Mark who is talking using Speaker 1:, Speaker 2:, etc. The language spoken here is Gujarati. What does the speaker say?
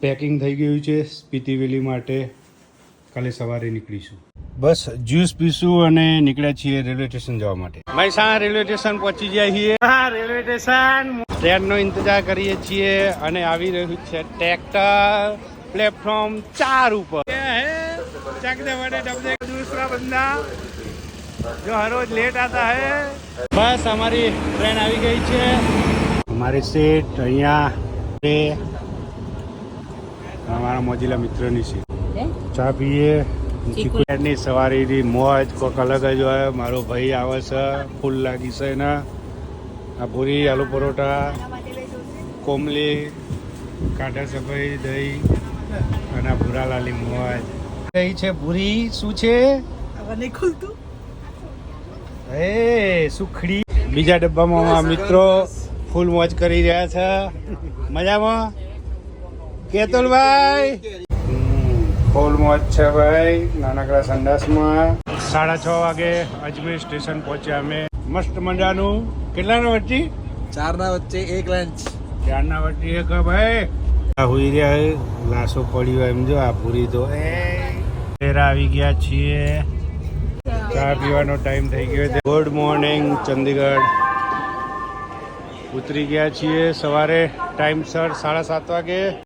Speaker 1: પેકિંગ થઈ ગયું છે સ્પીતિ વેલી માટે. કાલે સવારે નીકળીશું. બસ જ્યુસ પીશું અને નીકળ્યા છીએ રેલવે સ્ટેશન જવા માટે. મહેસાણા રેલવે સ્ટેશન પહોંચી જાય છીએ. Railway station. ટ્રેનનો ઇંતજાર કરીએ છીએ અને આવી રહ્યું છે ટ્રેક્ટર પ્લેટફોર્મ ચાર ઉપર. દૂસરા બંદા. જો હરોજ લેટ આતા હે. બસ અમારી ટ્રેન આવી ગઈ છે. અમારી સીટ અહીંયા અમારા મોજીલા મિત્રોની છે. ચા પીએ ચીકુની સવારીની મોજ કોઈક અલગ જ હોય. મારો ભાઈ આવે છે ફૂલ લાગી છે એના. આ પૂરી આલુ પરોઠા કોમલી કાઢા સફાઈ દહીં અને ભૂરા ભૂરાલાલી મોજ. કઈ છે ભૂરી શું છે?
Speaker 2: નહીં ખુલતું.
Speaker 1: એ સુખડી. બીજા ડબ્બામાં મિત્રો ફૂલ મોજ કરી રહ્યા છે. મજામાં? કેતુલભાઈ. ફૂલ મોજ છે ભાઈ નાનકડા સંડાસમાં. સાડા છ વાગે અજમેર સ્ટેશન પહોંચ્યા અમે. મસ્ત મજાનું. કેટલાના વચ્ચે?
Speaker 2: ચાર ના વચ્ચે એક લંચ
Speaker 1: ચારના વચ્ચે એક ભાઈ. આ હુઈ રહ્યા લાસો લાશો પડી હોય એમ જો આ પૂરી તો. ફેરા આવી ગયા છીએ. ચા પીવાનો ટાઈમ થઈ ગયો છે. Good morning Chandigarh. ઉતરી ગયા છીએ સવારે. ટાઈમસર સાડા સાત વાગે.